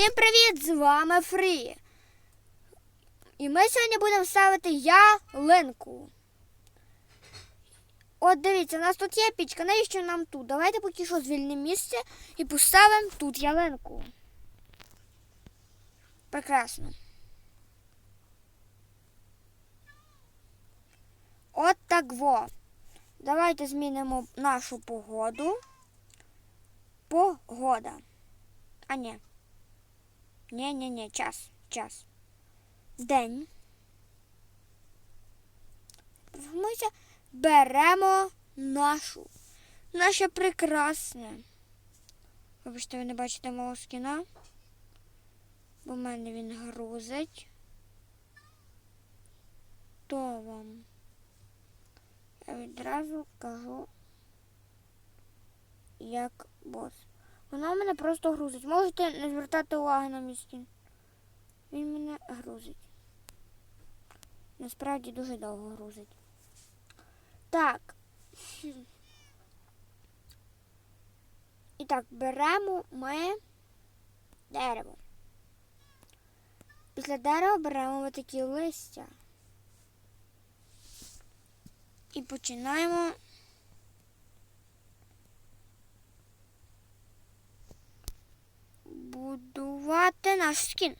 Всім привіт! З вами Фрі. І ми сьогодні будемо ставити ялинку. От дивіться, у нас тут є пічка, навіщо нам тут? Давайте поки що звільнимо місце і поставимо тут ялинку. Прекрасно. От так во. Давайте змінимо нашу погоду. Погода. А ні. Ні, ні, ні, час, час. День. Ми беремо нашу. Наше прекрасне. Вибачте, ви не бачите мого скіна. Бо в мене він грузить. То вам. Я відразу кажу, як бос. Вона мене просто грузить. Можете не звертати уваги на мій скін. Він мене грузить. Насправді дуже довго грузить. Так. І так, беремо ми дерево. Після дерева беремо ось такі листя. І починаємо будувати наш скін.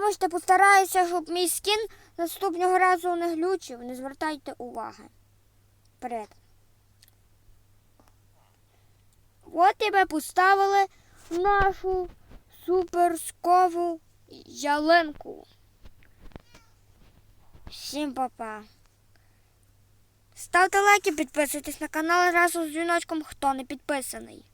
Вибачте, постараюся, щоб мій скін наступного разу не глючив. Не звертайте уваги. Вперед. От і ми поставили нашу суперскову ялинку. Всім па-па. Ставте лайки, підписуйтесь на канал разом з дзвіночком, хто не підписаний.